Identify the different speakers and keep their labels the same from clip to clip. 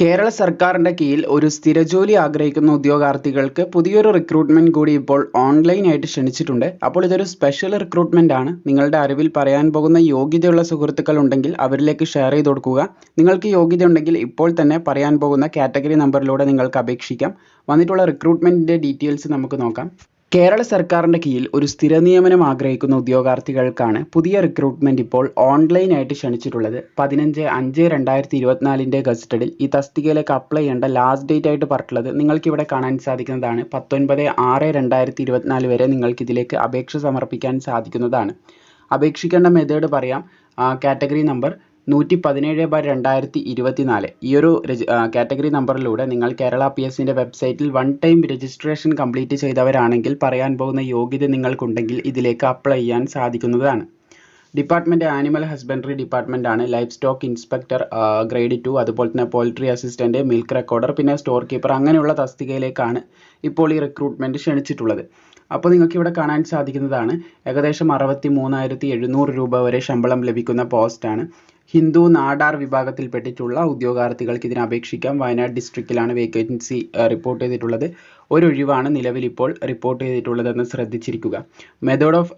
Speaker 1: കേരള സർക്കാരിന്റെ കീഴിൽ ഒരു സ്ഥിരജോലി ആഗ്രഹിക്കുന്ന ഉദ്യോഗാർത്ഥികൾക്ക് പുതിയൊരു റിക്രൂട്ട്മെന്റ് കൂടി ഇപ്പോൾ ഓൺലൈനായിട്ട് ക്ഷണിച്ചിട്ടുണ്ട്. അപ്പോൾ ഇതൊരു സ്പെഷ്യൽ റിക്രൂട്ട്മെന്റ് ആണ്. നിങ്ങളുടെ അറിവിൽ പറയാൻ പോകുന്ന യോഗ്യതയുള്ള സുഹൃത്തുക്കൾ ഉണ്ടെങ്കിൽ അവരിലേക്ക് ഷെയർ ചെയ്ത് കൊടുക്കുക. നിങ്ങൾക്ക് യോഗ്യത ഉണ്ടെങ്കിൽ ഇപ്പോൾ തന്നെ പറയാൻ പോകുന്ന കാറ്റഗറി നമ്പറിലൂടെ നിങ്ങൾക്ക് അപേക്ഷിക്കാം. വന്നിട്ടുള്ള റിക്രൂട്ട്മെന്റിന്റെ ഡീറ്റെയിൽസ് നമുക്ക് നോക്കാം. കേരള സർക്കാരിന്റെ കീഴിൽ ഒരു സ്ഥിര നിയമനം ആഗ്രഹിക്കുന്ന ഉദ്യോഗാർത്ഥികൾക്കാണ് പുതിയ റിക്രൂട്ട്മെന്റ് ഇപ്പോൾ ഓൺലൈനായിട്ട് ക്ഷണിച്ചിട്ടുള്ളത്. പതിനഞ്ച് അഞ്ച് രണ്ടായിരത്തി ഇരുപത്തിനാലിന്റെ ഗസറ്റഡിൽ ഈ തസ്തികയിലേക്ക് അപ്ലൈ ചെയ്യേണ്ട ലാസ്റ്റ് ഡേറ്റ് ആയിട്ട് പറഞ്ഞിട്ടുള്ളത് നിങ്ങൾക്ക് ഇവിടെ കാണാൻ സാധിക്കുന്നതാണ്. പത്തൊൻപത് ആറ് രണ്ടായിരത്തി ഇരുപത്തിനാല് വരെ നിങ്ങൾക്ക് ഇതിലേക്ക് അപേക്ഷ സമർപ്പിക്കാൻ സാധിക്കുന്നതാണ്. അപേക്ഷിക്കേണ്ട മെത്തേഡ് പറയാം. കാറ്റഗറി നമ്പർ നൂറ്റി പതിനേഴ് ബാർ രണ്ടായിരത്തി ഇരുപത്തിനാല് ഈ ഒരു കാറ്റഗറി നമ്പറിലൂടെ നിങ്ങൾ കേരള പി എസിന്റെ വെബ്സൈറ്റിൽ വൺ ടൈം രജിസ്ട്രേഷൻ കംപ്ലീറ്റ് ചെയ്തവരാണെങ്കിൽ പറയാൻ പോകുന്ന യോഗ്യത നിങ്ങൾക്കുണ്ടെങ്കിൽ ഇതിലേക്ക് അപ്ലൈ ചെയ്യാൻ സാധിക്കുന്നതാണ്. ഡിപ്പാർട്ട്മെന്റ് ആനിമൽ ഹസ്ബൻഡറി ഡിപ്പാർട്ട്മെന്റ് ആണ് livestock inspector grade two അതുപോലെ തന്നെ പോൾട്രി അസിസ്റ്റന്റ് മിൽക്ക് റെക്കോർഡർ പിന്നെ സ്റ്റോർ കീപ്പർ അങ്ങനെയുള്ള തസ്തികയിലേക്കാണ് ഇപ്പോൾ ഈ റിക്രൂട്ട്മെന്റ് ക്ഷണിച്ചിട്ടുള്ളത്. അപ്പോൾ നിങ്ങൾക്ക് ഇവിടെ കാണാൻ സാധിക്കുന്നതാണ് ഏകദേശം അറുപത്തി മൂന്നായിരത്തി എഴുന്നൂറ് രൂപ വരെ ശമ്പളം ലഭിക്കുന്ന പോസ്റ്റാണ്. ഹിന്ദു നാടാർ വിഭാഗത്തിൽപ്പെട്ടിട്ടുള്ള ഉദ്യോഗാർത്ഥികൾക്ക് ഇതിന് അപേക്ഷിക്കാം. വയനാട് ഡിസ്ട്രിക്റ്റിലാണ് വേക്കൻസി റിപ്പോർട്ട് ചെയ്തിട്ടുള്ളത്. ഒരു ഒഴിവാണ് നിലവിൽ ഇപ്പോൾ റിപ്പോർട്ട് ചെയ്തിട്ടുള്ളതെന്ന് ശ്രദ്ധിച്ചിരിക്കുക. മെത്തേഡ് ഓഫ്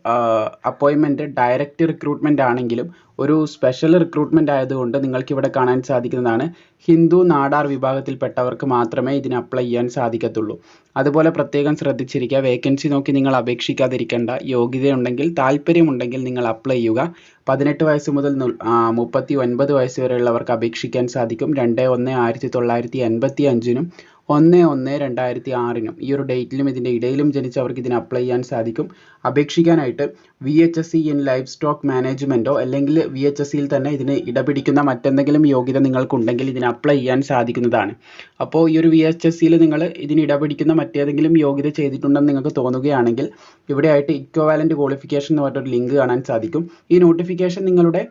Speaker 1: അപ്പോയിൻമെന്റ് ഡയറക്റ്റ് റിക്രൂട്ട്മെന്റ് ആണെങ്കിലും ഒരു സ്പെഷ്യൽ റിക്രൂട്ട്മെന്റ് ആയതുകൊണ്ട് നിങ്ങൾക്ക് ഇവിടെ കാണാൻ സാധിക്കുന്നതാണ് ഹിന്ദു നാടാർ വിഭാഗത്തിൽപ്പെട്ടവർക്ക് മാത്രമേ ഇതിന് അപ്ലൈ ചെയ്യാൻ സാധിക്കത്തുള്ളൂ. അതുപോലെ പ്രത്യേകം ശ്രദ്ധിച്ചിരിക്കുക വേക്കൻസി നോക്കി നിങ്ങൾ അപേക്ഷിക്കാതിരിക്കേണ്ട യോഗ്യതയുണ്ടെങ്കിൽ താല്പര്യമുണ്ടെങ്കിൽ നിങ്ങൾ അപ്ലൈ ചെയ്യുക. പതിനെട്ട് വയസ്സ് മുതൽ മുപ്പത്തി ഒൻപത് വയസ്സ് വരെയുള്ളവർക്ക് അപേക്ഷിക്കാൻ സാധിക്കും. രണ്ട് ഒന്ന് ആയിരത്തി തൊള്ളായിരത്തി എൺപത്തി അഞ്ചിനും ഒന്ന് ഒന്ന് രണ്ടായിരത്തി ആറിനും ഈ ഒരു ഡേറ്റിലും ഇതിന്റെ ഇടയിലും ജനിച്ചവർക്ക് ഇതിന് അപ്ലൈ ചെയ്യാൻ സാധിക്കും. അപേക്ഷിക്കാനായിട്ട് V H S C in livestock മാനേജ്മെന്റോ അല്ലെങ്കിൽ വി എച്ച് എസ് സിയിൽ തന്നെ ഇതിന് ഇടപിടിക്കുന്ന മറ്റെന്തെങ്കിലും യോഗ്യത നിങ്ങൾക്കുണ്ടെങ്കിൽ ഇതിന് അപ്ലൈ ചെയ്യാൻ സാധിക്കുന്നതാണ്. അപ്പോൾ ഈ ഒരു വി എച്ച് എസ് സിയിൽ നിങ്ങൾ ഇതിന് ഇടപിടിക്കുന്ന മറ്റേതെങ്കിലും യോഗ്യത ചെയ്തിട്ടുണ്ടെന്ന് നിങ്ങൾക്ക് തോന്നുകയാണെങ്കിൽ ഇവിടെയായിട്ട് ഇക്വവാലന്റ് ക്വാളിഫിക്കേഷൻ എന്ന് പറഞ്ഞൊരു ലിങ്ക് കാണാൻ സാധിക്കും. ഈ നോട്ടിഫിക്കേഷൻ നിങ്ങളുടെ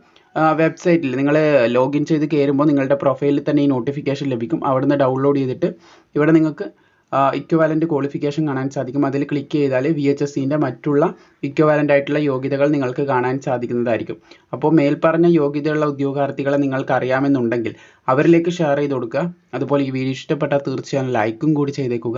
Speaker 1: വെബ്സൈറ്റിൽ നിങ്ങൾ ലോഗിൻ ചെയ്ത് കയറുമ്പോൾ നിങ്ങളുടെ പ്രൊഫൈലിൽ തന്നെ ഈ നോട്ടിഫിക്കേഷൻ ലഭിക്കും. അവിടുന്ന് ഡൗൺലോഡ് ചെയ്തിട്ട് ഇവിടെ നിങ്ങൾക്ക് ഇക്വവാലന്റ് ക്വാളിഫിക്കേഷൻ കാണാൻ സാധിക്കും. അതിൽ ക്ലിക്ക് ചെയ്താൽ വി എച്ച് എസ് സിന്റെ മറ്റുള്ള ഇക്വവാലന്റ് ആയിട്ടുള്ള യോഗ്യതകൾ നിങ്ങൾക്ക് കാണാൻ സാധിക്കുന്നതായിരിക്കും. അപ്പോൾ മേൽപ്പറഞ്ഞ യോഗ്യതയുള്ള ഉദ്യോഗാർത്ഥികളെ നിങ്ങൾക്ക് അറിയാമെന്നുണ്ടെങ്കിൽ അവരിലേക്ക് ഷെയർ ചെയ്ത് കൊടുക്കുക. അതുപോലെ ഈ വീഡിയോ ഇഷ്ടപ്പെട്ടാൽ തീർച്ചയായും ലൈക്കും കൂടി ചെയ്തേക്കുക.